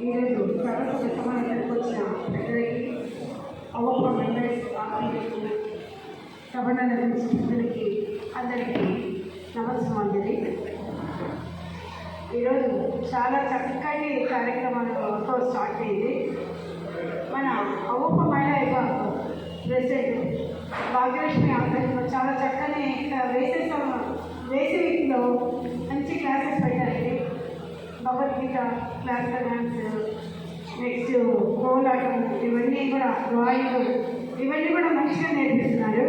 సరస్వత సమాధానానికి వచ్చిన పెద్దలకి అవప్ప మెంబర్స్ ఆఫీసుకి సభను నిర్వహించిన అందరికీ నమస్కారం ఈరోజు చాలా చక్కటి కార్యక్రమాలతో స్టార్ట్ అయింది మన అవప మహిళా విభాగం ప్రెసిడెంట్ భాగ్యలక్ష్మి ఆధ్వర్యంలో చాలా చక్కని వేసవి వేసవిలో Bhagavad Gita classical dance next kolatam ఇవన్నీ కూడా డ్రాయింగ్ ఇవన్నీ కూడా మంచిగా నేర్పిస్తున్నారు.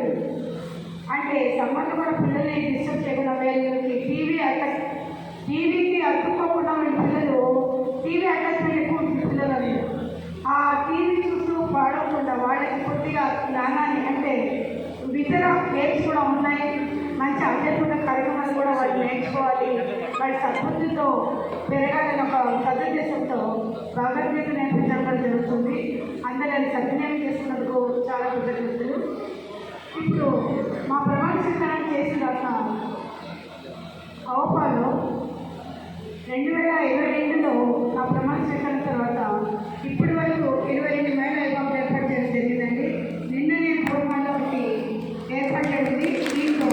అంటే సమ్మర్లో కూడా పిల్లల్ని డిస్టర్బ్ చేయకుండా వీళ్ళకి టీవీ అటాచ్ టీవీకి అతుక్కోకుండా ఉన్న పిల్లలు టీవీ అటాచ్మెంట్ ఎక్కువ ఉంటుంది పిల్లలని. ఆ టీవీ చూస్తూ పాడకుండా వాళ్ళకి కొద్దిగా జ్ఞానాన్ని అంటే ఇతర గేమ్స్ కూడా ఉన్నాయి మంచి అభ్యర్థుల కార్యక్రమం వారు నేర్చుకోవాలి. వారి సద్బుద్ధితో పెరగాలని ఒక సదుద్దేశంతో భగవద్గీత నేర్పించడం కూడా జరుగుతుంది. అందరూ అది సద్వినియోగం చేసినందుకు చాలా కృతజ్ఞతలు. ఇప్పుడు మా ప్రమాణ స్వీకారం చేసిన తర్వాత అవపాలో రెండు వేల ఇరవై రెండులో నా ప్రమాణ స్వీకారం తర్వాత ఇప్పటి వరకు ఇరవై రెండు వేల విభాగం ఏర్పాటు చేయడం జరిగిందండి నిన్ననే మూడు మంది ఒకటి ఏర్పాటు జరిగింది దీంట్లో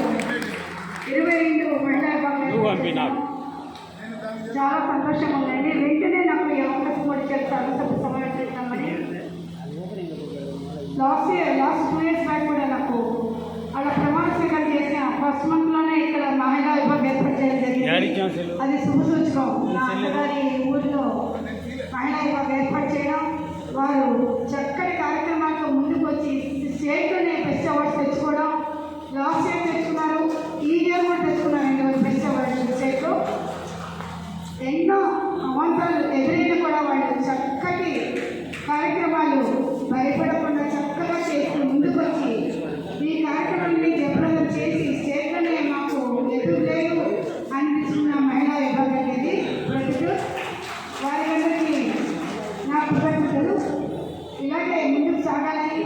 ఇరవై రెండు మహిళా విభాగం సంతోషంగా ఉందండి. వెంటనే నాకు ఈ అవకాశం కూడా చేస్తాను సభ సమావేశమని last year last two years back కూడా నాకు అలా ప్రమాణ స్వీకారం చేసిన ఫస్ట్ మంత్లోనే ఇక్కడ మహిళా విభాగం ఏర్పాటు చేయడం జరిగింది. అది శుభ సూచకం. నా అమ్మగారి ఊరిలో మహిళా విభాగం ఏర్పాటు చేయడం వారు చక్కటి ఆశీర్వదించరు ఇలాగే ముందుకు సాగాలని